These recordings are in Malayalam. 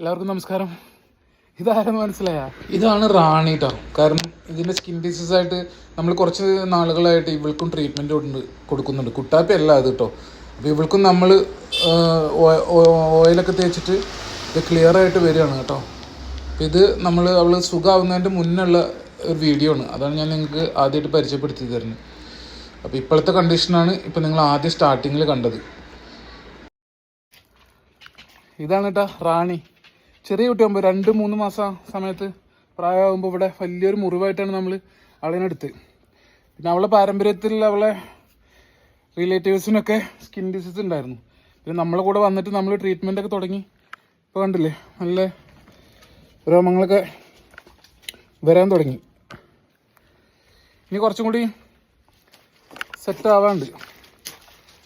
എല്ലാവർക്കും നമസ്കാരം. ഇതാരെന്ന് മനസ്സിലായ? ഇതാണ് റാണി കേട്ടോ കാരണം ഇതിന്റെ സ്കിൻ ഡിസീസ് ആയിട്ട് നമ്മൾ കുറച്ച് നാളുകളായിട്ട് ഇവൾക്കും ട്രീറ്റ്മെന്റ് ഉണ്ട് കൊടുക്കുന്നുണ്ട്. കുട്ടാപ്പി അല്ല അത് കേട്ടോ അപ്പോൾ ഇവൾക്കും നമ്മൾ ഓയിലൊക്കെ തേച്ചിട്ട് ഇത് ക്ലിയർ ആയിട്ട് വരികയാണ് കേട്ടോ. അപ്പോൾ ഇത് നമ്മൾ അവൾ സുഖമാവുന്നതിന്റെ മുന്നുള്ള ഒരു വീഡിയോ ആണ്. അതാണ് ഞാൻ നിങ്ങൾക്ക് ആദ്യമായിട്ട് പരിചയപ്പെടുത്തി തരുന്നത്. അപ്പോൾ ഇപ്പോഴത്തെ കണ്ടീഷനാണ് ഇപ്പോൾ നിങ്ങൾ ആദ്യം സ്റ്റാർട്ടിങ്ങിൽ കണ്ടത്. ഇതാണ് കേട്ടോ റാണി. ചെറിയ കുട്ടിയാകുമ്പോൾ രണ്ട് മൂന്ന് മാസം സമയത്ത് പ്രായമാകുമ്പോൾ ഇവിടെ വലിയൊരു മുറിവായിട്ടാണ് നമ്മൾ അവളിനെടുത്ത് പിന്നെ അവളെ പാരമ്പര്യത്തിൽ അവളെ റിലേറ്റീവ്സിനൊക്കെ സ്കിൻ ഡിസീസ് ഉണ്ടായിരുന്നു. പിന്നെ നമ്മളെ കൂടെ വന്നിട്ട് നമ്മൾ ട്രീറ്റ്മെന്റ് ഒക്കെ തുടങ്ങി. ഇപ്പോൾ കണ്ടില്ലേ നല്ല രോമങ്ങളൊക്കെ വരാൻ തുടങ്ങി. ഇനി കുറച്ചും കൂടി സെറ്റ് ആവാണ്ട്.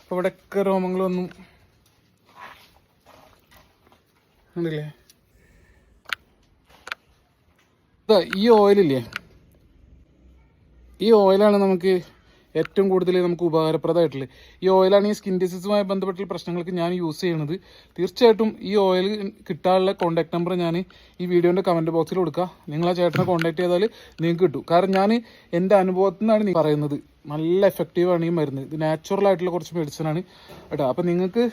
അപ്പോൾ ഇവിടെയൊക്കെ രോമങ്ങളൊന്നും ഉണ്ടല്ലേ ഇതാ ഈ ഓയിലില്ലേ? ഈ ഓയിലാണ് നമുക്ക് ഏറ്റവും കൂടുതൽ നമുക്ക് ഉപകാരപ്രദമായിട്ടുള്ളത്. ഈ ഓയിലാണ് ഈ സ്കിൻ ഡിസീസുമായി ബന്ധപ്പെട്ടുള്ള പ്രശ്നങ്ങൾക്ക് ഞാൻ യൂസ് ചെയ്യുന്നത് തീർച്ചയായിട്ടും ഈ ഓയിൽ കിട്ടാനുള്ള കോൺടാക്ട് നമ്പർ ഞാൻ ഈ വീഡിയോന്റെ കമന്റ് ബോക്സിൽ കൊടുക്കുക നിങ്ങൾ ആ ചേട്ടനെ കോൺടാക്ട് ചെയ്താൽ നിങ്ങൾക്ക് കിട്ടും. കാരണം ഞാൻ എന്റെ അനുഭവത്തിൽ നിന്നാണ് നീ പറയുന്നത്. നല്ല എഫക്റ്റീവാണ് ഈ മരുന്ന്. ഇത് നാച്ചുറൽ ആയിട്ടുള്ള കുറച്ച് മെഡിസിനാണ് കേട്ടോ അപ്പോൾ നിങ്ങൾക്ക്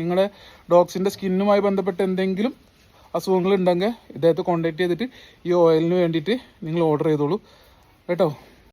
നിങ്ങളുടെ ഡോഗ്സിന്റെ സ്കിന്നുമായി ബന്ധപ്പെട്ട് എന്തെങ്കിലും അസുഖങ്ങൾ ഉണ്ടെങ്കിൽ ഇദ്ദേഹത്തെ കോൺടാക്ട് ചെയ്തിട്ട് ഈ ഓയിലിന് വേണ്ടിയിട്ട് നിങ്ങൾ ഓർഡർ ചെയ്തോളൂ. കേട്ടോ?